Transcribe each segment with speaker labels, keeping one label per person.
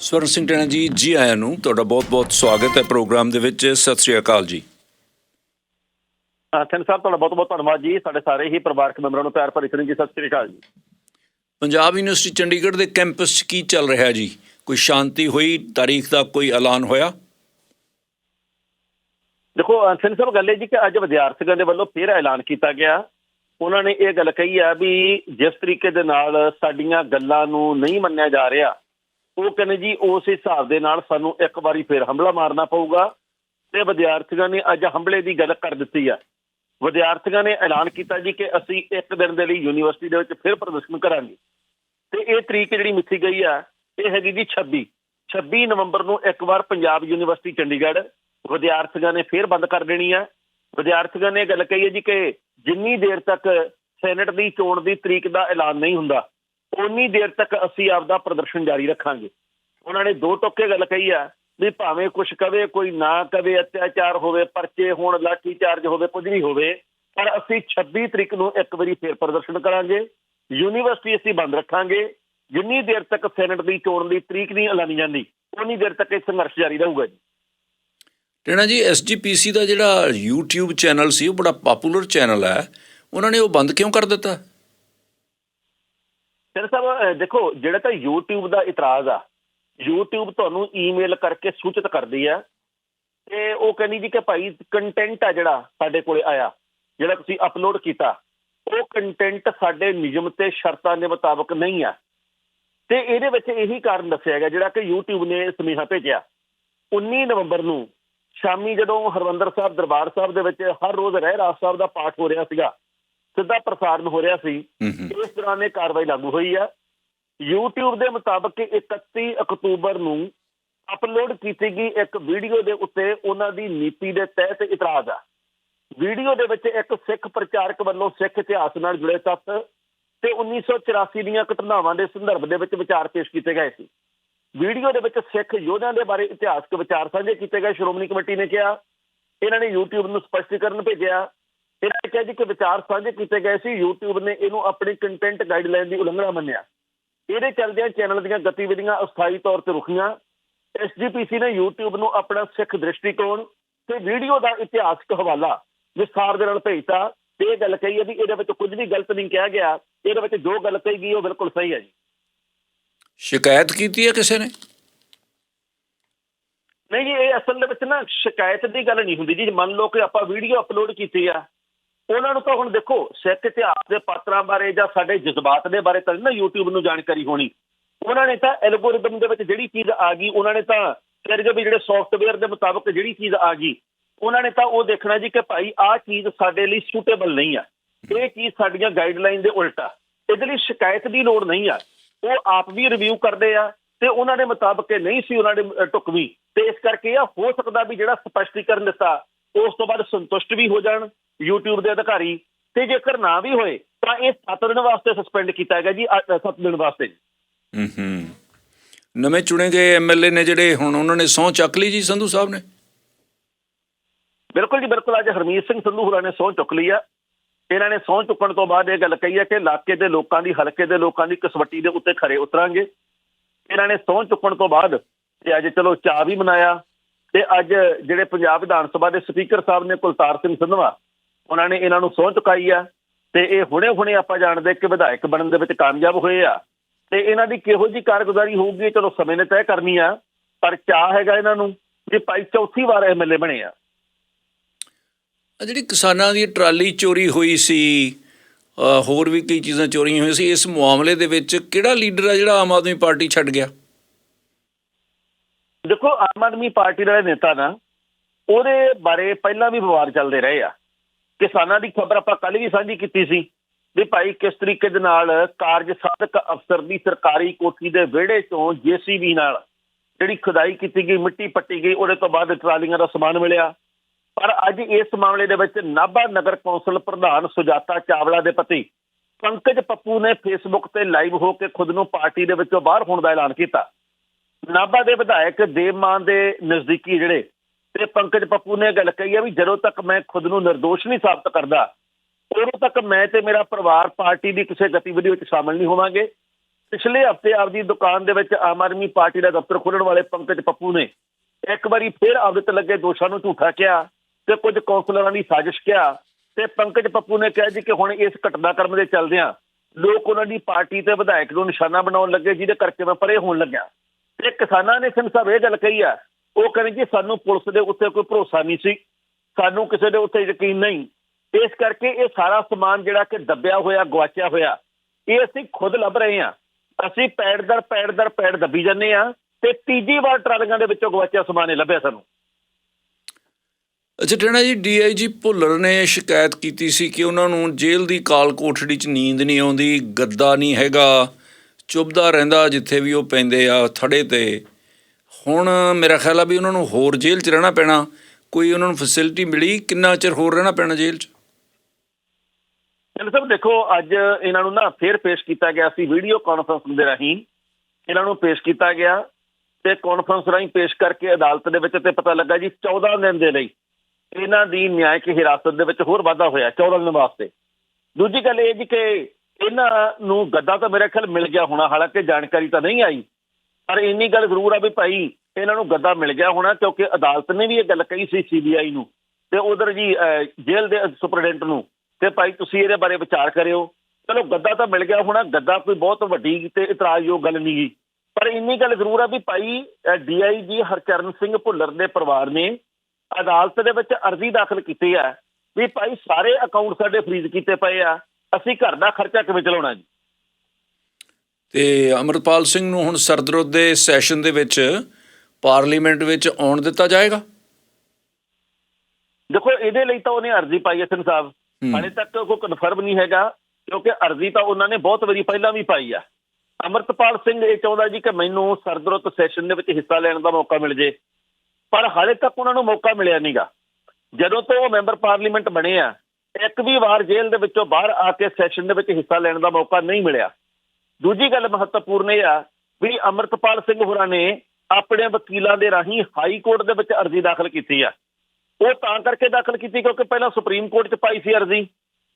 Speaker 1: ਸਵਰਨ ਸਿੰਘ ਟੈਣਾ ਜੀ ਜੀ ਆਇਆਂ ਨੂੰ ਤੁਹਾਡਾ ਬਹੁਤ-ਬਹੁਤ ਸਵਾਗਤ ਹੈ ਪ੍ਰੋਗਰਾਮ ਦੇ ਵਿੱਚ। ਸਤਿ ਸ੍ਰੀ ਅਕਾਲ ਜੀ।
Speaker 2: ਥੈਂਕ ਸਾਹਿਬ ਤੁਹਾਡਾ ਬਹੁਤ ਬਹੁਤ ਧੰਨਵਾਦ ਜੀ। ਸਾਡੇ ਸਾਰੇ ਹੀ ਪਰਿਵਾਰਕ ਮੈਂਬਰਾਂ ਨੂੰ ਪਿਆਰ ਭਰੀ ਸਤਿ ਜੀ ਸਤਿ ਸ੍ਰੀ ਅਕਾਲ ਜੀ।
Speaker 1: ਪੰਜਾਬ ਯੂਨੀਵਰਸਿਟੀ ਚੰਡੀਗੜ੍ਹ ਦੇ ਕੈਂਪਸ 'ਚ ਕੀ ਚੱਲ ਰਿਹਾ ਜੀ? ਕੋਈ ਸ਼ਾਂਤੀ ਹੋਈ? ਤਾਰੀਖ ਦਾ ਕੋਈ ਐਲਾਨ ਹੋਇਆ?
Speaker 2: ਦੇਖੋ ਥੈਂਕ ਸਾਹਿਬ ਗੱਲ ਇਹ ਜੀ ਕਿ ਅੱਜ ਵਿਦਿਆਰਥੀਆਂ ਦੇ ਵੱਲੋਂ ਫਿਰ ਐਲਾਨ ਕੀਤਾ ਗਿਆ। ਉਹਨਾਂ ਨੇ ਇਹ ਗੱਲ ਕਹੀ ਆ ਵੀ ਜਿਸ ਤਰੀਕੇ ਦੇ ਨਾਲ ਸਾਡੀਆਂ ਗੱਲਾਂ ਨੂੰ ਨਹੀਂ ਮੰਨਿਆ ਜਾ ਰਿਹਾ ਉਹ ਕਹਿੰਦੇ ਜੀ ਉਸ ਹਿਸਾਬ ਦੇ ਨਾਲ ਸਾਨੂੰ ਇੱਕ ਵਾਰੀ ਫਿਰ ਹਮਲਾ ਮਾਰਨਾ ਪਊਗਾ ਤੇ ਵਿਦਿਆਰਥੀਆਂ ਨੇ ਅੱਜ ਹਮਲੇ ਦੀ ਗੱਲ ਕਰ ਦਿੱਤੀ ਆ। ਵਿਦਿਆਰਥੀਆਂ ਨੇ ਐਲਾਨ ਕੀਤਾ ਜੀ ਕਿ ਅਸੀਂ ਇੱਕ ਦਿਨ ਦੇ ਲਈ ਯੂਨੀਵਰਸਿਟੀ ਦੇ ਵਿੱਚ ਫਿਰ ਪ੍ਰਦਰਸ਼ਨ ਕਰਾਂਗੇ। ਤੇ ਇਹ ਤਰੀਕ ਜਿਹੜੀ ਮਿੱਥੀ ਗਈ ਆ, ਇਹ ਹੈਗੀ ਜੀ 26 26 ਨਵੰਬਰ ਨੂੰ ਇੱਕ ਵਾਰ ਪੰਜਾਬ ਯੂਨੀਵਰਸਿਟੀ ਚੰਡੀਗੜ੍ਹ ਵਿਦਿਆਰਥੀਆਂ ਨੇ ਫੇਰ ਬੰਦ ਕਰ ਦੇਣੀ ਆ। ਵਿਦਿਆਰਥੀਆਂ ਨੇ ਗੱਲ ਕਹੀ ਹੈ ਜੀ ਕਿ ਜਿੰਨੀ ਦੇਰ ਤੱਕ ਸੈਨੇਟ ਦੀ ਚੋਣ ਦੀ ਤਰੀਕ ਦਾ ਐਲਾਨ ਨਹੀਂ ਹੁੰਦਾ ਉਨੀ ਦੇਰ ਤੱਕ ਅਸੀਂ ਆਪਦਾ ਪ੍ਰਦਰਸ਼ਨ ਜਾਰੀ ਰੱਖਾਂਗੇ। ਉਹਨਾਂ ਨੇ ਦੋ ਟੋਕੇ ਗੱਲ ਕਹੀ ਆ ਵੀ ਭਾਵੇਂ ਕੁਝ ਕਵੇ ਕੋਈ ਨਾ ਕਵੇ ਅਤਿਆਚਾਰ ਹੋਵੇ ਪਰਚੇ ਹੋਣ ਲਾਠੀ ਚਾਰਜ ਹੋਵੇ ਕੁਝ ਵੀ ਹੋਵੇ ਪਰ ਅਸੀਂ 26 ਤਰੀਕ ਨੂੰ ਇੱਕ ਵਾਰੀ ਫੇਰ ਪ੍ਰਦਰਸ਼ਨ ਕਰਾਂਗੇ ਯੂਨੀਵਰਸਿਟੀ ਅਸੀਂ ਬੰਦ ਰੱਖਾਂਗੇ ਜਿੰਨੀ ਦੇਰ ਤੱਕ ਸੈਨੇਟ ਦੀ ਚੋਣ ਦੀ ਤਰੀਕ ਨਹੀਂ ਐਲਾਨੀ ਜਾਂਦੀ ਉਨੀ ਦੇਰ ਤੱਕ ਇਹ ਸੰਘਰਸ਼ ਜਾਰੀ ਰਹੂਗਾ ਜੀ।
Speaker 1: ਟੈਣਾ ਜੀ ਐਸਜੀਪੀਸੀ ਦਾ ਜਿਹੜਾ YouTube ਚੈਨਲ ਸੀ ਉਹ ਬੜਾ ਪਪੂਲਰ ਚੈਨਲ ਹੈ ਉਹਨਾਂ ਨੇ ਉਹ ਬੰਦ ਕਿਉਂ ਕਰ ਦਿੱਤਾ?
Speaker 2: ਸਰ ਸਾਹਿਬ ਦੇਖੋ ਜਿਹੜਾ ਤਾਂ YouTube ਦਾ ਇਤਰਾਜ਼ ਆ YouTube ਤੁਹਾਨੂੰ ਈਮੇਲ ਕਰਕੇ ਸੂਚਿਤ ਕਰਦੀ ਆ ਤੇ ਉਹ ਕਹਿੰਦੀ ਜੀ ਕਿ ਭਾਈ ਕੰਟੈਂਟ ਆ ਜਿਹੜਾ ਸਾਡੇ ਕੋਲੇ ਆਇਆ ਜਿਹੜਾ ਤੁਸੀਂ ਅਪਲੋਡ ਕੀਤਾ ਉਹ ਕੰਟੈਂਟ ਸਾਡੇ ਨਿਯਮ ਤੇ ਸ਼ਰਤਾਂ ਦੇ ਮੁਤਾਬਕ ਨਹੀਂ ਆ। ਤੇ ਇਹਦੇ ਵਿੱਚ ਇਹੀ ਕਾਰਨ ਦੱਸਿਆ ਗਿਆ ਜਿਹੜਾ ਕਿ YouTube ਨੇ ਸੁਨੇਹਾ ਭੇਜਿਆ। 19 ਨਵੰਬਰ ਨੂੰ ਸ਼ਾਮੀ ਜਦੋਂ ਹਰਵੰਦਰ ਸਾਹਿਬ ਦਰਬਾਰ ਸਾਹਿਬ ਦੇ ਵਿੱਚ ਹਰ ਰੋਜ਼ ਰਹਿ ਰਾਸ ਸਾਹਿਬ ਦਾ ਪਾਠ ਹੋ ਰਿਹਾ ਸੀਗਾ ਸਿੱਧਾ ਪ੍ਰਸਾਰਣ ਹੋ ਰਿਹਾ ਸੀ ਇਸ ਤਰ੍ਹਾਂ ਇਹ ਕਾਰਵਾਈ ਲਾਗੂ ਹੋਈ ਆ। YouTube ਦੇ ਮੁਤਾਬਕ ਕਿ 31 ਅਕਤੂਬਰ ਨੂੰ ਅਪਲੋਡ ਕੀਤੀ ਗਈ ਇੱਕ ਵੀਡੀਓ ਦੇ ਉੱਤੇ ਉਹਨਾਂ ਦੀ ਨੀਤੀ ਦੇ ਤਹਿਤ ਇਤਰਾਜ਼ ਆ। ਵੀਡੀਓ ਦੇ ਵਿੱਚ ਇੱਕ ਸਿੱਖ ਪ੍ਰਚਾਰਕ ਵੱਲੋਂ ਸਿੱਖ ਇਤਿਹਾਸ ਨਾਲ ਜੁੜੇ ਤੱਤ ਤੇ 1984 ਦੀਆਂ ਘਟਨਾਵਾਂ ਦੇ ਸੰਦਰਭ ਦੇ ਵਿੱਚ ਵਿਚਾਰ ਪੇਸ਼ ਕੀਤੇ ਗਏ ਸੀ। ਵੀਡੀਓ ਦੇ ਵਿੱਚ ਸਿੱਖ ਯੋਧਿਆਂ ਦੇ ਬਾਰੇ ਇਤਿਹਾਸਕ ਵਿਚਾਰ ਸਾਂਝੇ ਕੀਤੇ ਗਏ। ਸ਼੍ਰੋਮਣੀ ਕਮੇਟੀ ਨੇ ਕਿਹਾ, ਇਹਨਾਂ ਨੇ YouTube ਨੂੰ ਸਪਸ਼ਟੀਕਰਨ ਭੇਜਿਆ। ਇਹਨਾਂ ਨੇ ਕਿਹਾ ਜੀ ਕਿ ਵਿਚਾਰ ਸਾਂਝੇ ਕੀਤੇ ਗਏ ਸੀ। YouTube ਨੇ ਇਹਨੂੰ ਆਪਣੀ ਕੰਟੈਂਟ ਗਾਈਡਲਾਈਨ ਦੀ ਉਲੰਘਣਾ ਮੰਨਿਆ। ਇਹਦੇ ਚੱਲਦਿਆਂ ਚੈਨਲ ਦੀਆਂ ਗਤੀਵਿਧੀਆਂ ਅਸਥਾਈ ਤੌਰ ਤੇ ਰੁਕੀਆਂ। ਐਸਜੀਪੀਸੀ ਨੇ YouTube ਨੂੰ ਆਪਣਾ ਸਿੱਖ ਦ੍ਰਿਸ਼ਟੀਕੋਣ ਤੇ ਵੀਡੀਓ ਦਾ ਇਤਿਹਾਸਕ ਹਵਾਲਾ ਵਿਸਥਾਰ ਦੇ ਨਾਲ ਭੇਜਤਾ। ਤੇ ਇਹ ਗੱਲ ਕਹੀ ਹੈ ਵੀ ਇਹਦੇ ਵਿੱਚ ਕੁਝ ਵੀ ਗਲਤ ਨਹੀਂ ਕਿਹਾ ਗਿਆ। ਇਹਦੇ ਵਿੱਚ ਜੋ ਗੱਲ ਕਹੀ ਗਈ ਉਹ ਬਿਲਕੁਲ ਸਹੀ ਹੈ ਜੀ।
Speaker 1: ਸ਼ਿਕਾਇਤ ਕੀਤੀ ਹੈ ਕਿਸੇ ਨੇ?
Speaker 2: ਨਹੀਂ ਜੀ ਇਹ ਅਸਲ ਦੇ ਵਿੱਚ ਨਾ ਸ਼ਿਕਾਇਤ ਦੀ ਗੱਲ ਨਹੀਂ ਹੁੰਦੀ ਜੀ। ਮੰਨ ਲਓ ਕਿ ਆਪਾਂ ਵੀਡੀਓ ਅਪਲੋਡ ਕੀਤੀ ਆ। ਉਹਨਾਂ ਨੂੰ ਤਾਂ ਹੁਣ ਦੇਖੋ ਸਿੱਖ ਇਤਿਹਾਸ ਦੇ ਪਾਤਰਾਂ ਬਾਰੇ ਜਾਂ ਸਾਡੇ ਜਜ਼ਬਾਤ ਦੇ ਬਾਰੇ ਤਾਂ ਨਹੀਂ ਨਾ YouTube ਨੂੰ ਜਾਣਕਾਰੀ ਹੋਣੀ। ਉਹਨਾਂ ਨੇ ਤਾਂ ਐਲਗੋਰਿਦਮ ਦੇ ਵਿੱਚ ਜਿਹੜੀ ਚੀਜ਼ ਆ ਗਈ ਉਹਨਾਂ ਨੇ ਤਾਂ ਫਿਰ ਜੋ ਵੀ ਜਿਹੜੇ ਸੌਫਟਵੇਅਰ ਦੇ ਮੁਤਾਬਕ ਜਿਹੜੀ ਚੀਜ਼ ਆ ਗਈ ਉਹਨਾਂ ਨੇ ਤਾਂ ਉਹ ਦੇਖਣਾ ਜੀ ਕਿ ਭਾਈ ਆਹ ਚੀਜ਼ ਸਾਡੇ ਲਈ ਸੂਟੇਬਲ ਨਹੀਂ ਆ। ਇਹ ਚੀਜ਼ ਸਾਡੀਆਂ ਗਾਈਡਲਾਈਨ ਦੇ ਉਲਟਾ। ਇਹਦੇ ਲਈ ਸ਼ਿਕਾਇਤ ਦੀ ਲੋੜ ਨਹੀਂ ਆ। ਉਹ ਆਪ ਵੀ ਰਿਵਿਊ ਕਰਦੇ ਆ ਤੇ ਉਹਨਾਂ ਦੇ ਮੁਤਾਬਕ ਇਹ ਨਹੀਂ ਸੀ ਉਹਨਾਂ ਦੇ ਅਹ, ਢੁਕਵੀਂ। ਤੇ ਇਸ ਕਰਕੇ ਆ ਹੋ ਸਕਦਾ ਵੀ ਜਿਹੜਾ ਸਪਸ਼ਟੀਕਰਨ ਦਿੱਤਾ ਉਸ ਤੋਂ ਬਾਅਦ ਸੰਤੁਸ਼ਟ ਵੀ ਹੋ ਜਾਣ YouTube ਦੇ ਅਧਿਕਾਰੀ ਤੇ ਜੇਕਰ ਨਾ ਵੀ ਹੋਏ ਤਾਂ ਇਹ 7 ਦਿਨ ਵਾਸਤੇ ਸਸਪੈਂਡ ਕੀਤਾ ਗਿਆ ਜੀ 7 ਦਿਨ ਵਾਸਤੇ
Speaker 1: ਹੂੰ ਹੂੰ ਨਵੇਂ ਚੁਣੇ ਗਏ ਐਮਐਲਏ ਨੇ ਜਿਹੜੇ ਹੁਣ ਉਹਨਾਂ ਨੇ ਸਹੁੰ ਚੱਕ ਲਈ ਜੀ ਸੰਧੂ ਸਾਹਿਬ ਨੇ?
Speaker 2: ਬਿਲਕੁਲ ਜੀ ਬਿਲਕੁਲ। ਅੱਜ ਹਰਮੀਤ ਸਿੰਘ ਸੰਧੂ ਹੋਰਾਂ ਨੇ ਸਹੁੰ ਚੁੱਕ ਲਈ ਆ। ਇਹਨਾਂ ਨੇ ਸਹੁੰ ਚੁੱਕਣ ਤੋਂ ਬਾਅਦ ਇਹ ਗੱਲ ਕਹੀ ਹੈ ਕਿ ਇਲਾਕੇ ਦੇ ਲੋਕਾਂ ਦੀ ਹਲਕੇ ਦੇ ਲੋਕਾਂ ਦੀ ਕਸਵੱਟੀ ਦੇ ਉੱਤੇ ਖਰੇ ਉਤਰਾਂਗੇ। ਇਹਨਾਂ ਨੇ ਸਹੁੰ ਚੁੱਕਣ ਤੋਂ ਬਾਅਦ ਤੇ ਅੱਜ ਚਲੋ ਚਾਹ ਵੀ ਮਨਾਇਆ ਤੇ ਅੱਜ ਜਿਹੜੇ ਪੰਜਾਬ ਵਿਧਾਨ ਸਭਾ ਦੇ ਸਪੀਕਰ ਸਾਹਿਬ ਨੇ ਕੁਲਤਾਰ ਸਿੰਘ ਸੰਧਵਾ, ਉਹਨਾਂ ਨੇ ਇਹਨਾਂ ਨੂੰ ਸਹੁੰ ਚੁਕਾਈ ਆ ਤੇ ਇਹ ਹੁਣੇ-ਹੁਣੇ ਆਪਾਂ ਜਾਣਦੇ ਕਿ ਵਿਧਾਇਕ ਬਣਨ ਦੇ ਵਿੱਚ ਕਾਮਯਾਬ ਹੋਏ ਆ। ਤੇ ਇਹਨਾਂ ਦੀ ਕਿਹੋ ਜੀ ਕਾਰਗੁਜ਼ਾਰੀ ਹੋਊਗੀ ਚਲੋ ਸਮੇਂ ਨੇ ਤੈਅ ਕਰਨੀ ਆ, ਪਰ ਚਾਹ ਹੈਗਾ ਇਹਨਾਂ ਨੂੰ ਕਿ ਭਾਈ ਚੌਥੀ ਵਾਰ ਐਮਐਲਏ ਬਣੇ ਆ।
Speaker 1: ਜਿਹੜੀ ਕਿਸਾਨਾਂ ਦੀ ਟਰਾਲੀ ਚੋਰੀ ਹੋਈ ਸੀ ਹੋਰ ਵੀ ਕਈ ਚੀਜ਼ਾਂ ਚੋਰੀਆਂ ਹੋਈਆਂ ਸੀ, ਇਸ ਮਾਮਲੇ ਦੇ ਵਿੱਚ ਕਿਹੜਾ ਲੀਡਰ ਆ ਜਿਹੜਾ ਆਮ ਆਦਮੀ ਪਾਰਟੀ ਛੱਡ ਗਿਆ?
Speaker 2: ਦੇਖੋ, ਆਮ ਆਦਮੀ ਪਾਰਟੀ ਦੇ ਨੇਤਾ ਨਾ, ਉਹਦੇ ਬਾਰੇ ਪਹਿਲਾਂ ਵੀ ਵਿਵਾਦ ਚੱਲਦੇ ਰਹੇ ਆ। ਕਿਸਾਨਾਂ ਦੀ ਖਬਰ ਆਪਾਂ ਕੱਲ ਵੀ ਸਾਂਝੀ ਕੀਤੀ ਸੀ ਵੀ ਭਾਈ ਕਿਸ ਤਰੀਕੇ ਦੇ ਨਾਲ ਕਾਰਜ ਸਾਧਕ ਅਫਸਰ ਦੀ ਸਰਕਾਰੀ ਕੋਠੀ ਦੇ ਵਿਹੜੇ ਚੋਂ ਜੀਸੀਬੀ ਨਾਲ ਜਿਹੜੀ ਖੁਦਾਈ ਕੀਤੀ ਗਈ, ਮਿੱਟੀ ਪੱਟੀ ਗਈ, ਉਹਦੇ ਤੋਂ ਬਾਅਦ ਟਰਾਲੀਆਂ ਦਾ ਸਮਾਨ ਮਿਲਿਆ। ਪਰ ਅੱਜ ਇਸ ਮਾਮਲੇ ਦੇ ਵਿੱਚ ਨਾਭਾ ਨਗਰ ਕੌਂਸਲ ਪ੍ਰਧਾਨ ਸੁਜਾਤਾ ਚਾਵਲਾ ਦੇ ਪਤੀ ਪੰਕਜ ਪੱਪੂ ਨੇ ਫੇਸਬੁੱਕ ਤੇ ਲਾਈਵ ਹੋ ਕੇ ਖੁਦ ਨੂੰ ਪਾਰਟੀ ਦੇ ਵਿੱਚੋਂ ਬਾਹਰ ਹੋਣ ਦਾ ਐਲਾਨ ਕੀਤਾ। ਨਾਭਾ ਦੇ ਵਿਧਾਇਕ ਦੇਵਮਾਨ ਦੇ ਨਜ਼ਦੀਕੀ ਜਿਹੜੇ ਤੇ ਪੰਕਜ ਪੱਪੂ ਨੇ ਇਹ ਗੱਲ ਕਹੀ ਹੈ ਵੀ ਜਦੋਂ ਤੱਕ ਮੈਂ ਖੁਦ ਨੂੰ નિર્ਦੋਸ਼ ਨਹੀਂ ਸਾਬਤ ਕਰਦਾ, ਉਦੋਂ ਤੱਕ ਮੈਂ ਤੇ ਮੇਰਾ ਪਰਿਵਾਰ ਪਾਰਟੀ ਦੀ ਕਿਸੇ ਗਤੀਵਿਧੀ ਵਿੱਚ ਸ਼ਾਮਲ ਨਹੀਂ ਹੋਵਾਂਗੇ। ਪਿਛਲੇ ਹਫ਼ਤੇ ਆਪਦੀ ਦੁਕਾਨ ਦੇ ਵਿੱਚ ਆਮ ਆਦਮੀ ਪਾਰਟੀ ਦਾ ਦਫ਼ਤਰ ਖੋਲਣ ਵਾਲੇ ਪੰਕਜ ਪੱਪੂ ਨੇ ਇੱਕ ਵਾਰੀ ਫਿਰ ਆਪਦੇ ਤੇ ਲੱਗੇ ਦੋਸ਼ਾਂ ਨੂੰ ਝੂਠਾ ਕਿਹਾ ਤੇ ਕੁਝ ਕੌਂਸਲਰਾਂ ਦੀ ਸਾਜ਼ਿਸ਼ ਕਿਹਾ ਤੇ ਪੰਕਜ ਪੱਪੂ ਨੇ ਕਿਹਾ ਜੀ ਕਿ ਹੁਣ ਇਸ ਘਟਨਾਕ੍ਰਮ ਦੇ ਚੱਲਦਿਆਂ ਲੋਕ ਉਹਨਾਂ ਦੀ ਪਾਰਟੀ ਤੇ ਵਿਧਾਇਕ ਨੂੰ ਨਿਸ਼ਾਨਾ ਬਣਾਉਣ ਲੱਗੇ, ਜਿਹਦੇ ਕਰਕੇ ਮੈਂ ਪਰੇ ਹੋਣ ਲੱਗਿਆ। ਤੇ ਕਿਸਾਨਾਂ ਨੇ ਸਿੰਘ ਸਾਹਿਬ ਇਹ ਗੱਲ ਕਹੀ ਆ, ਉਹ ਕਹਿੰਦੇ ਜੀ ਸਾਨੂੰ ਪੁਲਿਸ ਦੇ ਉੱਤੇ ਕੋਈ ਭਰੋਸਾ ਨਹੀਂ ਸੀ, ਸਾਨੂੰ ਕਿਸੇ ਦੇ ਉੱਤੇ ਯਕੀਨ ਨਹੀਂ। ਇਸ ਕਰਕੇ ਇਹ ਸਾਰਾ ਸਮਾਨ ਜਿਹੜਾ ਕਿ ਦੱਬਿਆ ਹੋਇਆ ਗਵਾਚਿਆ ਹੋਇਆ, ਇਹ ਅਸੀਂ ਖੁਦ ਲੱਭ ਰਹੇ ਹਾਂ। ਅਸੀਂ ਪੈੜ ਦਰ ਪੈੜ ਦਰ ਪੈੜ ਦੱਬੀ ਜਾਂਦੇ ਆ ਤੇ ਤੀਜੀ ਵਾਰ ਟਰਾਲੀਆਂ ਦੇ ਵਿੱਚੋਂ ਗਵਾਚਿਆ ਸਮਾਨ ਇਹ ਲੱਭਿਆ ਸਾਨੂੰ।
Speaker 1: ਅੱਛਾ ਟਣਾ ਜੀ ਡੀਆਈਜੀ ਭੁੱਲਰ ਨੇ ਸ਼ਿਕਾਇਤ ਕੀਤੀ ਸੀ ਕਿ ਉਹਨਾਂ ਨੂੰ ਜੇਲ੍ਹ ਦੀ ਕਾਲ ਕੋਠੜੀ 'ਚ ਨੀਂਦ ਨਹੀਂ ਆਉਂਦੀ, ਗੱਦਾ ਨਹੀਂ ਹੈਗਾ। ਚੁੱਭਦਾ ਰਹਿੰਦਾ ਜਿੱਥੇ ਵੀ ਉਹ ਪੈਂਦੇ ਆ, ਥੜੇ ਤੇ। ਹੁਣ ਮੇਰਾ ਖਿਆਲ ਆ ਵੀ ਉਹਨਾਂ ਨੂੰ ਹੋਰ ਜੇਲ੍ਹ 'ਚ ਰਹਿਣਾ ਪੈਣਾ। ਕੋਈ ਉਹਨਾਂ ਨੂੰ ਫੈਸਿਲਿਟੀ ਮਿਲੀ? ਕਿੰਨਾ ਚਿਰ ਹੋਰ ਰਹਿਣਾ ਪੈਣਾ ਜੇਲ੍ਹ 'ਚ?
Speaker 2: ਚਲੋ ਸਭ ਦੇਖੋ, ਅੱਜ ਇਹਨਾਂ ਨੂੰ ਨਾ ਫੇਰ ਪੇਸ਼ ਕੀਤਾ ਗਿਆ ਸੀ ਵੀਡੀਓ ਕਾਨਫਰੰਸ ਦੇ ਰਾਹੀਂ। ਇਹਨਾਂ ਨੂੰ ਪੇਸ਼ ਕੀਤਾ ਗਿਆ ਤੇ ਕਾਨਫਰੰਸ ਰਾਹੀਂ ਪੇਸ਼ ਕਰਕੇ ਅਦਾਲਤ ਦੇ ਵਿੱਚ ਤੇ ਪਤਾ ਲੱਗਾ ਜੀ 14 ਦਿਨ ਦੇ ਲਈ ਇਹਨਾਂ ਦੀ ਨਿਆਇਕ ਹਿਰਾਸਤ ਦੇ ਵਿੱਚ ਹੋਰ ਵਾਧਾ ਹੋਇਆ 14 ਦਿਨ ਵਾਸਤੇ। ਦੂਜੀ ਗੱਲ ਇਹ ਜੀ ਕਿ ਇਹਨਾਂ ਨੂੰ ਗੱਦਾ ਤਾਂ ਮੇਰੇ ਖਿਆਲ ਮਿਲ ਗਿਆ ਹੋਣਾ, ਹਾਲਾਂਕਿ ਜਾਣਕਾਰੀ ਤਾਂ ਨਹੀਂ ਆਈ। ਪਰ ਇੰਨੀ ਗੱਲ ਜ਼ਰੂਰ ਆ ਵੀ ਭਾਈ ਇਹਨਾਂ ਨੂੰ ਗੱਦਾ ਮਿਲ ਗਿਆ ਹੋਣਾ ਕਿਉਂਕਿ ਅਦਾਲਤ ਨੇ ਵੀ ਇਹ ਗੱਲ ਕਹੀ ਸੀ ਸੀਬੀਆਈ ਨੂੰ। ਤੇ ਉਧਰ ਜੀ ਜੇਲ੍ਹ ਦੇ ਸੁਪਰਡੈਂਟ ਨੂੰ। ਤੇ ਭਾਈ ਤੁਸੀਂ ਇਹਦੇ ਬਾਰੇ ਵਿਚਾਰ ਕਰਿਓ। ਚਲੋ ਗੱਦਾ ਤਾਂ ਮਿਲ ਗਿਆ ਹੋਣਾ, ਗੱਦਾ ਕੋਈ ਬਹੁਤ ਵੱਡੀ ਤੇ ਇਤਰਾਜ਼ਯੋਗ ਗੱਲ ਨਹੀਂ ਗਈ ਪਰ ਇੰਨੀ ਗੱਲ ਜ਼ਰੂਰ ਆ ਵੀ ਭਾਈ ਡੀਆਈਜੀ ਹਰਚਰਨ ਸਿੰਘ ਭੁੱਲਰ ਦੇ ਪਰਿਵਾਰ ਨੇ ਅਦਾਲਤ ਦੇ ਵਿੱਚ ਅਰਜ਼ੀ ਦਾਖਲ ਕੀਤੀ ਆ। ਵੀ ਭਾਈ ਸਾਰੇ ਅਕਾਊਂਟ ਸਾਡੇ ਫ੍ਰੀਜ਼ ਕੀਤੇ ਪਏ ਆ। ਅਸੀਂ ਘਰ ਦਾ ਖਰਚਾ ਕਿਵੇਂ ਚਲਾਉਣਾ ਜੀ?
Speaker 1: ਤੇ ਅਮਰਪਾਲ ਸਿੰਘ ਨੂੰ ਹੁਣ ਸਰਦਰੁੱਤ ਦੇ ਸੈਸ਼ਨ ਦੇ ਵਿੱਚ ਪਾਰਲੀਮੈਂਟ ਵਿੱਚ ਆਉਣ ਦਿੱਤਾ ਜਾਏਗਾ?
Speaker 2: ਦੇਖੋ ਇਹਦੇ ਲਈ ਤਾਂ ਉਹਨੇ ਅਰਜ਼ੀ ਪਾਈ ਹੈ ਸਿੰਘ ਸਾਹਿਬ। ਹਾਲੇ ਤੱਕ ਕੋਈ ਕਨਫਰਮ ਨਹੀਂ ਹੈਗਾ ਕਿਉਂਕਿ ਅਰਜ਼ੀ ਤਾਂ ਉਹਨਾਂ ਨੇ ਬਹੁਤ ਵਾਰੀ ਪਹਿਲਾਂ ਵੀ ਪਾਈ ਆ। ਅਮਰਤਪਾਲ ਸਿੰਘ ਇਹ ਚਾਹੁੰਦਾ ਜੀ ਕਿ ਮੈਨੂੰ ਸਰਦਰੁੱਤ ਸੈਸ਼ਨ ਦੇ ਵਿੱਚ ਹਿੱਸਾ ਲੈਣ ਦਾ ਮੌਕਾ ਮਿਲ ਜੇ। ਪਰ ਹਾਲੇ ਤੱਕ ਉਹਨਾਂ ਨੂੰ ਮੌਕਾ ਮਿਲਿਆ ਨਹੀਂਗਾ ਜਦੋਂ ਤੋਂ ਉਹ ਮੈਂਬਰ ਪਾਰਲੀਮੈਂਟ ਬਣੇ ਆ ਇੱਕ ਵੀ ਵਾਰ ਜੇਲ੍ਹ ਦੇ ਵਿੱਚੋਂ ਬਾਹਰ ਆ ਕੇ ਸੈਸ਼ਨ ਦੇ ਵਿੱਚ ਹਿੱਸਾ ਲੈਣ ਦਾ ਮੌਕਾ ਨਹੀਂ ਮਿਲਿਆ। ਦੂਜੀ ਗੱਲ ਮਹੱਤਵਪੂਰਨ ਇਹ ਆ ਵੀ ਅਮਰਤਪਾਲ ਸਿੰਘ ਹੋਰਾਂ ਨੇ ਆਪਣੇ ਵਕੀਲਾਂ ਦੇ ਰਾਹੀਂ ਹਾਈ ਕੋਰਟ ਦੇ ਵਿੱਚ ਅਰਜ਼ੀ ਦਾਖਲ ਕੀਤੀ ਆ। ਉਹ ਤਾਂ ਕਰਕੇ ਦਾਖਲ ਕੀਤੀ ਕਿਉਂਕਿ ਪਹਿਲਾਂ ਸੁਪਰੀਮ ਕੋਰਟ 'ਚ ਪਾਈ ਸੀ ਅਰਜ਼ੀ।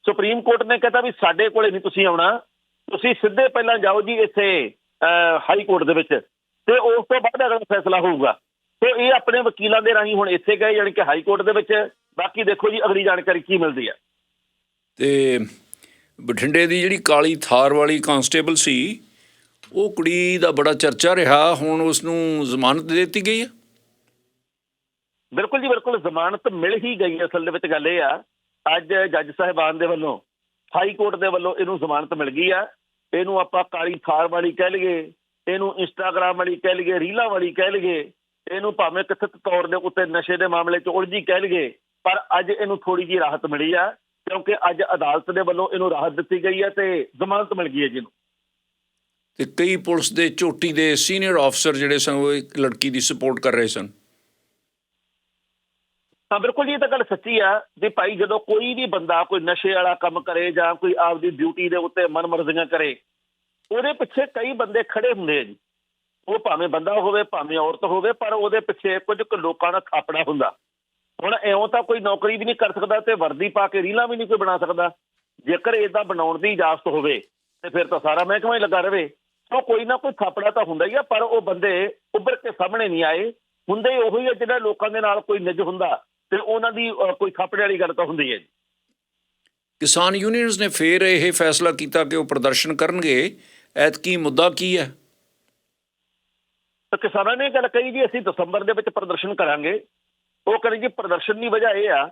Speaker 2: ਸੁਪਰੀਮ ਕੋਰਟ ਨੇ ਕਹਿੰਦਾ ਵੀ ਸਾਡੇ ਕੋਲੇ ਨਹੀਂ ਤੁਸੀਂ ਆਉਣਾ। ਤੁਸੀਂ ਸਿੱਧੇ ਪਹਿਲਾਂ ਜਾਓ ਜੀ ਇੱਥੇ ਹਾਈ ਕੋਰਟ ਦੇ ਵਿੱਚ ਤੇ ਉਸ ਤੋਂ ਬਾਅਦ ਅਗਲਾ ਫੈਸਲਾ ਹੋਊਗਾ। ਤੇ ਇਹ ਆਪਣੇ ਵਕੀਲਾਂ ਦੇ ਰਾਹੀਂ ਹੁਣ ਇੱਥੇ ਗਏ, ਯਾਨੀ ਕਿ ਹਾਈ ਕੋਰਟ ਦੇ ਵਿੱਚ ਬਾਕੀ ਦੇਖੋ ਜੀ ਅਗਲੀ ਜਾਣਕਾਰੀ ਕੀ ਮਿਲਦੀ ਹੈ
Speaker 1: ਤੇ ਬਠਿੰਡੇ ਦੀ ਜਿਹੜੀ ਕਾਲੀ ਥਾਰ ਵਾਲੀ ਕਾਂਸਟੇਬਲ ਸੀ ਉਹ ਕੁੜੀ ਦਾ ਬੜਾ ਚਰਚਾ ਰਿਹਾ ਹੁਣ ਉਸ ਨੂੰ ਜ਼ਮਾਨਤ ਦੇ ਦਿੱਤੀ ਗਈ ਹੈ
Speaker 2: ਬਿਲਕੁਲ ਜੀ ਬਿਲਕੁਲ ਜ਼ਮਾਨਤ ਮਿਲ ਹੀ ਗਈ ਹੈ। ਅਸਲ ਦੇ ਵਿੱਚ ਗੱਲ ਇਹ ਆ ਅੱਜ ਜੱਜ ਸਾਹਿਬਾਨ ਦੇ ਵੱਲੋਂ ਹਾਈ ਕੋਰਟ ਦੇ ਵੱਲੋਂ ਇਹਨੂੰ ਜ਼ਮਾਨਤ ਮਿਲ ਗਈ ਆ ਇਹਨੂੰ ਆਪਾਂ ਕਾਲੀ ਥਾਰ ਵਾਲੀ ਕਹਿ ਲਈਏ ਇਹਨੂੰ ਇੰਸਟਾਗ੍ਰਾਮ ਵਾਲੀ ਕਹਿ ਲਈਏ ਰੀਲਾਂ ਵਾਲੀ ਕਹਿ ਲਈਏ ਇਹਨੂੰ ਭਾਵੇਂ ਕਥਿਤ ਤੌਰ ਦੇ ਉੱਤੇ ਨਸ਼ੇ ਦੇ ਮਾਮਲੇ 'ਚ ਉਲਝੀ ਕਹਿ ਲਈਏ ਪਰ ਅੱਜ ਇਹਨੂੰ ਥੋੜੀ ਜਿਹੀ ਰਾਹਤ ਮਿਲੀ ਆ ਕਿਉਂਕਿ ਅੱਜ ਅਦਾਲਤ ਦੇ ਵੱਲੋਂ ਇਹਨੂੰ ਰਾਹਤ ਦਿੱਤੀ ਗਈ ਹੈ ਤੇ ਜ਼ਮਾਨਤ ਮਿਲ ਗਈ ਹੈ ਜੀ ਨੂੰ
Speaker 1: ਤੇ ਕਈ ਪੁਲਿਸ ਦੇ ਚੋਟੀ ਦੇ ਸੀਨੀਅਰ ਅਫਸਰ ਜਿਹੜੇ ਸਨ ਉਹ ਇੱਕ ਲੜਕੀ ਦੀ ਸਪੋਰਟ ਕਰ ਰਹੇ ਸਨ।
Speaker 2: ਹਾਂ ਬਿਲਕੁਲ ਜੀ ਇਹ ਤਾਂ ਗੱਲ ਸੱਚੀ ਆ ਵੀ ਭਾਈ ਜਦੋਂ ਕੋਈ ਵੀ ਬੰਦਾ ਕੋਈ ਨਸ਼ੇ ਵਾਲਾ ਕੰਮ ਕਰੇ ਜਾਂ ਕੋਈ ਆਪਦੀ ਡਿਊਟੀ ਦੇ ਉੱਤੇ ਮਨਮਰਜ਼ੀਆਂ ਕਰੇ ਉਹਦੇ ਪਿੱਛੇ ਕਈ ਬੰਦੇ ਖੜੇ ਹੁੰਦੇ ਆ ਜੀ। ਉਹ ਭਾਵੇਂ ਬੰਦਾ ਹੋਵੇ ਭਾਵੇਂ ਔਰਤ ਹੋਵੇ ਪਰ ਉਹਦੇ ਪਿੱਛੇ ਕੁਝ ਕੁ ਲੋਕਾਂ ਦਾ ਥਾਪੜਾ ਹੁੰਦਾ। ਹੁਣ ਇਉਂ ਤਾਂ ਕੋਈ ਨੌਕਰੀ ਵੀ ਨਹੀਂ ਕਰ ਸਕਦਾ ਤੇ ਵਰਦੀ ਪਾ ਕੇ ਰੀਲਾਂ ਵੀ ਨਹੀਂ ਕੋਈ ਬਣਾ ਸਕਦਾ। ਜੇਕਰ ਇਦਾਂ ਬਣਾਉਣ ਦੀ ਇਜਾਜ਼ਤ ਹੋਵੇ ਤੇ ਫਿਰ ਤਾਂ ਸਾਰਾ ਮਹਿਕਮਾ ਹੀ ਲੱਗਾ ਰਵੇ। ਸੋ ਕੋਈ ਨਾ ਕੋਈ ਥਾਪੜਾ ਤਾਂ ਹੁੰਦਾ ਹੀ ਆ ਪਰ ਉਹ ਬੰਦੇ ਉੱਭਰ ਕੇ ਸਾਹਮਣੇ ਨਹੀਂ ਆਏ। ਹੁੰਦੇ ਉਹੀ ਆ ਜਿਹੜਾ ਲੋਕਾਂ ਦੇ ਨਾਲ ਕੋਈ ਨਿੱਜ ਹੁੰਦਾ ਤੇ ਉਹਨਾਂ ਦੀ ਕੋਈ ਥਾਪੜੇ ਵਾਲੀ ਗੱਲ ਤਾਂ ਹੁੰਦੀ ਹੈ
Speaker 1: ਕਿਸਾਨ ਯੂਨੀਅਨਸ ਨੇ ਫੇਰ ਇਹ ਫੈਸਲਾ ਕੀਤਾ ਕਿ ਉਹ ਪ੍ਰਦਰਸ਼ਨ ਕਰਨਗੇ। ਐਤਕੀ ਮੁੱਦਾ ਕੀ ਹੈ?
Speaker 2: ਤਾਂ ਕਿਸਾਨਾਂ ਨੇ ਇਹ ਗੱਲ ਕਹੀ ਜੀ ਅਸੀਂ ਦਸੰਬਰ ਦੇ ਵਿੱਚ ਪ੍ਰਦਰਸ਼ਨ ਕਰਾਂਗੇ। ਉਹ ਕਹਿੰਦੇ ਜੀ ਪ੍ਰਦਰਸ਼ਨ ਦੀ ਵਜ੍ਹਾ ਇਹ ਆ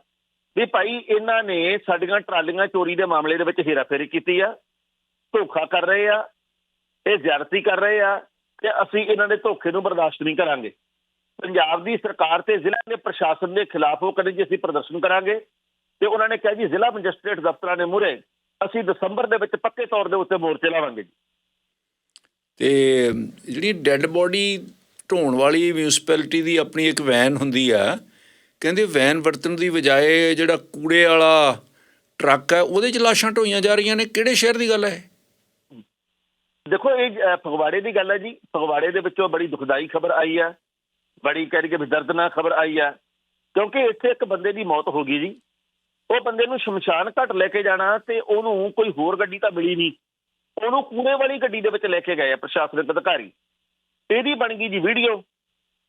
Speaker 2: ਵੀ ਭਾਈ ਇਹਨਾਂ ਨੇ ਸਾਡੀਆਂ ਟਰਾਲੀਆਂ ਚੋਰੀ ਦੇ ਮਾਮਲੇ ਦੇ ਵਿੱਚ ਹੇਰਾਫੇਰੀ ਕੀਤੀ ਆ, ਧੋਖਾ ਕਰ ਰਹੇ ਆ, ਇਹ ਜ਼ਿਆਦਤੀ ਕਰ ਰਹੇ ਆ ਤੇ ਅਸੀਂ ਇਹਨਾਂ ਦੇ ਧੋਖੇ ਨੂੰ ਬਰਦਾਸ਼ਤ ਨਹੀਂ ਕਰਾਂਗੇ। ਪੰਜਾਬ ਦੀ ਸਰਕਾਰ ਤੇ ਜ਼ਿਲ੍ਹਾ ਦੇ ਪ੍ਰਸ਼ਾਸਨ ਦੇ ਖਿਲਾਫ ਉਹ ਕਹਿੰਦੇ ਜੀ ਅਸੀਂ ਪ੍ਰਦਰਸ਼ਨ ਕਰਾਂਗੇ ਤੇ ਉਹਨਾਂ ਨੇ ਕਿਹਾ ਜੀ ਜ਼ਿਲ੍ਹਾ ਮੈਜਿਸਟ੍ਰੇਟ ਦਫ਼ਤਰਾਂ ਦੇ ਮੂਹਰੇ ਅਸੀਂ ਦਸੰਬਰ ਦੇ ਵਿੱਚ ਪੱਕੇ ਤੌਰ ਦੇ ਉੱਤੇ ਮੋਰਚੇ ਲਾਵਾਂਗੇ ਜੀ।
Speaker 1: ਤੇ ਜਿਹੜੀ ਡੈੱਡ ਬੋਡੀ ਢੋਣ ਵਾਲੀ ਮਿਊਨਿਸਪੈਲਿਟੀ ਦੀ ਆਪਣੀ ਇੱਕ ਵੈਨ ਹੁੰਦੀ ਆ ਕਹਿੰਦੇ ਵੈਨ ਵਰਤਣ ਦੀ ਬਜਾਏ ਜਿਹੜਾ ਕੂੜੇ ਵਾਲਾ ਟਰੱਕ ਹੈ, ਉਹਦੇ 'ਚ ਲਾਸ਼ਾਂ ਢੋਈਆਂ ਜਾ ਰਹੀਆਂ ਨੇ। ਕਿਹੜੇ ਸ਼ਹਿਰ ਦੀ ਗੱਲ ਹੈ
Speaker 2: ਦੇਖੋ, ਇਹ ਫਗਵਾੜੇ ਦੀ ਗੱਲ ਹੈ ਜੀ। ਫਗਵਾੜੇ ਦੇ ਵਿੱਚੋਂ ਬੜੀ ਦੁਖਦਾਈ ਖਬਰ ਆਈ ਹੈ। ਬੜੀ ਕਹਿ ਕੇ ਦਰਦਨਾਕ ਖਬਰ ਆਈ ਹੈ। ਕਿਉਂਕਿ ਇੱਥੇ ਇੱਕ ਬੰਦੇ ਦੀ ਮੌਤ ਹੋ ਗਈ ਜੀ। ਉਹ ਬੰਦੇ ਨੂੰ ਸ਼ਮਸ਼ਾਨ ਘਾਟ ਲੈ ਕੇ ਜਾਣਾ ਤੇ ਉਹਨੂੰ ਕੋਈ ਹੋਰ ਗੱਡੀ ਤਾਂ ਮਿਲੀ ਨਹੀਂ। ਉਹਨੂੰ ਕੂੜੇ ਵਾਲੀ ਗੱਡੀ ਦੇ ਵਿੱਚ ਲੈ ਕੇ ਗਏ ਪ੍ਰਸ਼ਾਸਨਿਕ ਅਧਿਕਾਰੀ। ਇਹਦੀ ਬਣ ਗਈ ਜੀ ਵੀਡੀਓ।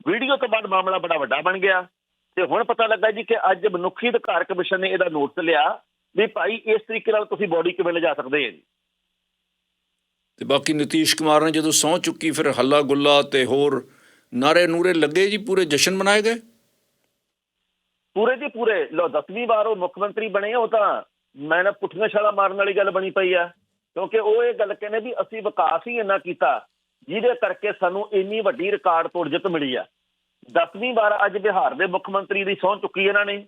Speaker 2: ਵੀਡੀਓ ਤੋਂ ਬਾਅਦ ਮਾਮਲਾ ਬੜਾ ਵੱਡਾ ਬਣ ਗਿਆ। ਤੇ ਹੁਣ ਪਤਾ ਲੱਗਾ ਜੀ ਕਿ ਅੱਜ ਮਨੁੱਖੀ ਅਧਿਕਾਰ ਕਮਿਸ਼ਨ ਨੇ ਇਹਦਾ ਨੋਟਿਸ ਲਿਆ ਵੀ ਭਾਈ ਇਸ ਤਰੀਕੇ ਨਾਲ ਤੁਸੀਂ ਬੋਡੀ ਕਿਵੇਂ ਲਿਜਾ ਸਕਦੇ ਹੋ
Speaker 1: ਤੇ ਬਾਕੀ ਨਤੀਸ਼ ਕੁਮਾਰ ਨੇ ਜਦੋਂ ਸਹੁੰ ਚੁੱਕੀ ਫਿਰ ਹੱਲਾ ਗੁੱਲਾ ਤੇ ਹੋਰ ਨਾਰੇ ਨੂਰੇ ਲੱਗੇ ਜੀ ਪੂਰੇ ਜਸ਼ਨ ਮਨਾਏ ਗਏ?
Speaker 2: ਪੂਰੇ ਦੀ ਪੂਰੇ। ਲੋ 10ਵੀਂ ਵਾਰ ਉਹ ਮੁੱਖ ਮੰਤਰੀ ਬਣੇ ਉਹ ਤਾਂ ਮੈਂ ਨਾ ਪੁੱਠੀਆਂ ਛਾਲਾ ਮਾਰਨ ਵਾਲੀ ਗੱਲ ਬਣੀ ਪਈ ਆ। ਕਿਉਂਕਿ ਉਹ ਇਹ ਗੱਲ ਕਹਿੰਦੇ ਵੀ ਅਸੀਂ ਵਿਕਾਸ ਹੀ ਇੰਨਾ ਕੀਤਾ ਜਿਹਦੇ ਕਰਕੇ ਸਾਨੂੰ ਇੰਨੀ ਵੱਡੀ ਰਿਕਾਰਡ ਤੋੜ ਜਿੱਤ ਮਿਲੀ ਆ। 10ਵੀਂ ਵਾਰ ਅੱਜ ਬਿਹਾਰ ਦੇ ਮੁੱਖ ਮੰਤਰੀ ਦੀ ਸਹੁੰ ਚੁੱਕੀ ਇਹਨਾਂ ਨੇ।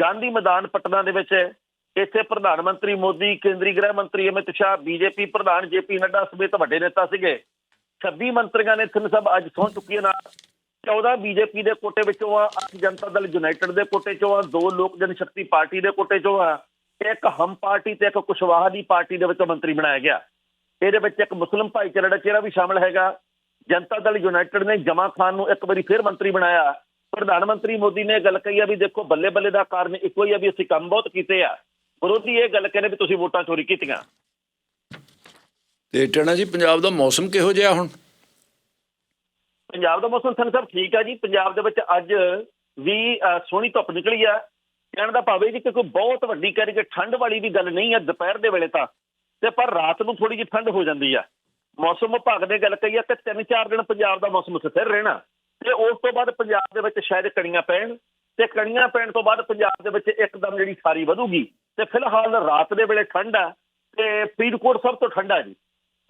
Speaker 2: ਗਾਂਧੀ ਮੈਦਾਨ ਪਟਨਾ ਦੇ ਵਿੱਚ ਇੱਥੇ ਪ੍ਰਧਾਨ ਮੰਤਰੀ ਮੋਦੀ, ਕੇਂਦਰੀ ਗ੍ਰਹਿ ਮੰਤਰੀ ਅਮਿਤ ਸ਼ਾਹ, ਬੀਜੇਪੀ ਪ੍ਰਧਾਨ ਜੇਪੀ ਨੱਡਾ ਸਮੇਤ ਵੱਡੇ ਨੇਤਾ ਸੀਗੇ। 26 ਮੰਤਰੀਆਂ ਨੇ ਇੱਥੇ ਸਭ ਅੱਜ ਸਹੁੰ ਚੁੱਕੀ ਨਾਲ। 14 ਬੀਜੇਪੀ ਦੇ ਕੋਟੇ ਵਿੱਚੋਂ ਆ 8 ਜਨਤਾ ਦਲ ਯੂਨਾਈਟਿਡ ਦੇ ਕੋਟੇ ਚੋਂ ਆ, ਦੋ ਲੋਕ ਜਨ ਸ਼ਕਤੀ ਪਾਰਟੀ ਦੇ ਕੋਟੇ ਚੋਂ ਆ, ਇੱਕ ਹਮ ਪਾਰਟੀ ਤੇ ਇੱਕ ਕੁਸ਼ਵਾਹਾ ਦੀ ਪਾਰਟੀ ਦੇ ਵਿੱਚੋਂ ਮੰਤਰੀ ਬਣਾਇਆ ਗਿਆ। ਇਹਦੇ ਵਿੱਚ ਇੱਕ ਮੁਸਲਿਮ ਭਾਈਚਾਰੇ ਦਾ ਚਿਹਰਾ ਵੀ ਸ਼ਾਮਲ ਹੈਗਾ। ਜਨਤਾ ਦਲ ਯੂਨਾਈਟਿਡ ਨੇ ਜਮਾ ਖਾਨ ਨੂੰ ਇੱਕ ਵਾਰੀ ਫਿਰ ਮੰਤਰੀ ਬਣਾਇਆ। ਪ੍ਰਧਾਨ ਮੰਤਰੀ ਮੋਦੀ ਨੇ ਗੱਲ ਕਹੀ ਆ ਵੀ ਦੇਖੋ ਬੱਲੇ ਬੱਲੇ ਦਾ ਕਾਰਨ ਇੱਕੋ ਹੀ ਆ ਵੀ ਅਸੀਂ ਕੰਮ ਬਹੁਤ ਕੀਤੇ ਆ। ਵਿਰੋਧੀ ਇਹ ਗੱਲ ਕਹਿੰਦੇ ਵੀ ਤੁਸੀਂ ਵੋਟਾਂ ਚੋਰੀ ਕੀਤੀਆਂ।
Speaker 1: ਤੇ ਟਣਾ ਜੀ ਪੰਜਾਬ ਦਾ ਮੌਸਮ ਕਿਹੋ ਜਿਹਾ ਹੁਣ?
Speaker 2: ਪੰਜਾਬ ਦਾ ਮੌਸਮ ਸੰਗ ਸਾਹਿਬ ਠੀਕ ਆ ਜੀ। ਪੰਜਾਬ ਦੇ ਵਿੱਚ ਅੱਜ ਵੀ ਸੋਹਣੀ ਧੁੱਪ ਨਿਕਲੀ ਆ। ਕਹਿਣ ਦਾ ਭਾਵੇਂ ਜੀ ਕਿ ਕੋਈ ਬਹੁਤ ਵੱਡੀ ਕਹਿ ਕਿ ਠੰਡ ਵਾਲੀ ਵੀ ਗੱਲ ਨਹੀਂ ਆ ਦੁਪਹਿਰ ਦੇ ਵੇਲੇ ਤਾਂ। ਤੇ ਪਰ ਰਾਤ ਨੂੰ ਥੋੜੀ ਜਿਹੀ ਠੰਡ ਹੋ ਜਾਂਦੀ ਆ। ਮੌਸਮ ਵਿਭਾਗ ਨੇ ਗੱਲ ਕਹੀ ਆ ਕਿ ਤਿੰਨ ਚਾਰ ਦਿਨ ਪੰਜਾਬ ਦਾ ਮੌਸਮ ਸਥਿਰ ਰਹਿਣਾ। ਤੇ ਉਸ ਤੋਂ ਬਾਅਦ ਪੰਜਾਬ ਦੇ ਵਿੱਚ ਸ਼ਾਇਦ ਕਣੀਆਂ ਪੈਣ। ਤੇ ਕਣੀਆਂ ਪੈਣ ਤੋਂ ਬਾਅਦ ਪੰਜਾਬ ਦੇ ਵਿੱਚ ਇੱਕਦਮ ਜਿਹੜੀ ਸਾਰੀ ਵਧੂਗੀ। ਤੇ ਫਿਲਹਾਲ ਰਾਤ ਦੇ ਵੇਲੇ ਠੰਡ ਆ ਤੇ ਫਰੀਦਕੋਟ ਸਭ ਤੋਂ ਠੰਡਾ ਜੀ।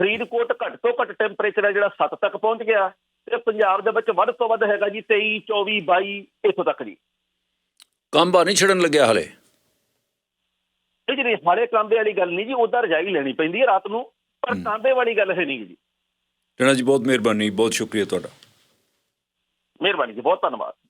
Speaker 2: ਫਰੀਦਕੋਟ ਘੱਟ ਤੋਂ ਘੱਟ ਟੈਂਪਰੇਚਰ ਹੈ ਜਿਹੜਾ 7 ਤੱਕ ਪਹੁੰਚ ਗਿਆ। ਤੇ ਪੰਜਾਬ ਦੇ ਵਿੱਚ ਵੱਧ ਤੋਂ ਵੱਧ ਹੈਗਾ ਜੀ 23 24 22 ਇੱਥੋਂ ਤੱਕ ਜੀ।
Speaker 1: ਕੰਬਾ ਨਹੀਂ ਛੜਨ ਲੱਗਿਆ ਹਲੇ?
Speaker 2: ਇਹ ਜਿਹੜੀ ਹਾਲੇ ਕਾਂਬੇ ਵਾਲੀ ਗੱਲ ਨਹੀਂ ਜੀ ਉਧਰ ਰਜਾਈ ਲੈਣੀ ਪੈਂਦੀ ਹੈ ਰਾਤ ਨੂੰ। ਪਰ ਕਾਂਬੇ ਵਾਲੀ ਗੱਲ ਹੈ ਨਹੀਂ ਜੀ।
Speaker 1: ਟਣਾ ਜੀ ਬਹੁਤ ਮਿਹਰਬਾਨੀ ਬਹੁਤ ਸ਼ੁਕਰੀਆ ਤੁਹਾਡਾ।
Speaker 2: ਮਿਹਰਬਾਨੀ ਜੀ ਬਹੁਤ ਧੰਨਵਾਦ।